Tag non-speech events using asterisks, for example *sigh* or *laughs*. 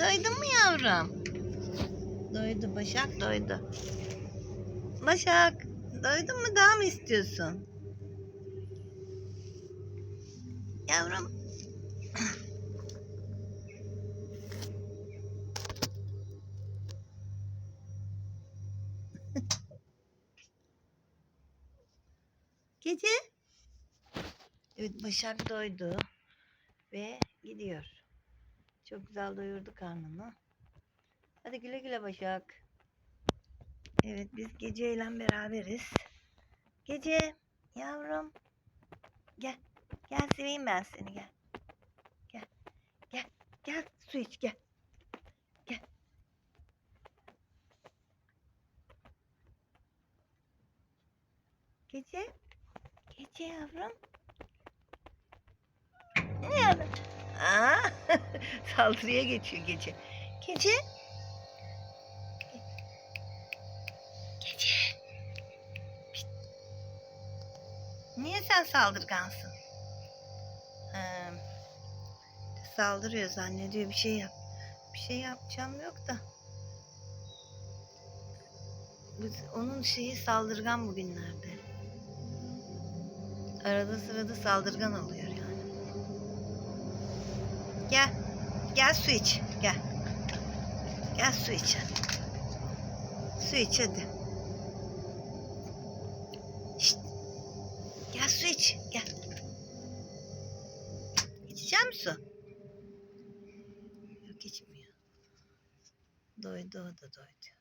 Doydun mu yavrum? Doydu Başak doydu. Başak doydun mu daha mı istiyorsun? Yavrum. *laughs* Gece. Evet Başak doydu ve gidiyor. Çok güzel doyurdu karnını. Hadi güle güle Başak. Evet biz geceyle beraberiz. Gece yavrum. Gel. Gel seveyim ben seni gel. Gel. Gel. Gel su iç gel. Gel. Gece. Gece yavrum. *laughs* saldırıya geçiyor gece. Gece. Gece. Pişt. Niye sen saldırgansın? Ee, saldırıyor zannediyor bir şey yap. Bir şey yapacağım yok da. Onun şeyi saldırgan bugünlerde. Arada sırada saldırgan oluyor yani. Gel. Gel su iç. Gel. Gel su iç. Su iç hadi. Şşt. Gel su iç. Gel. İçeceğim su? Yok içmiyor. Doydu o da doydu.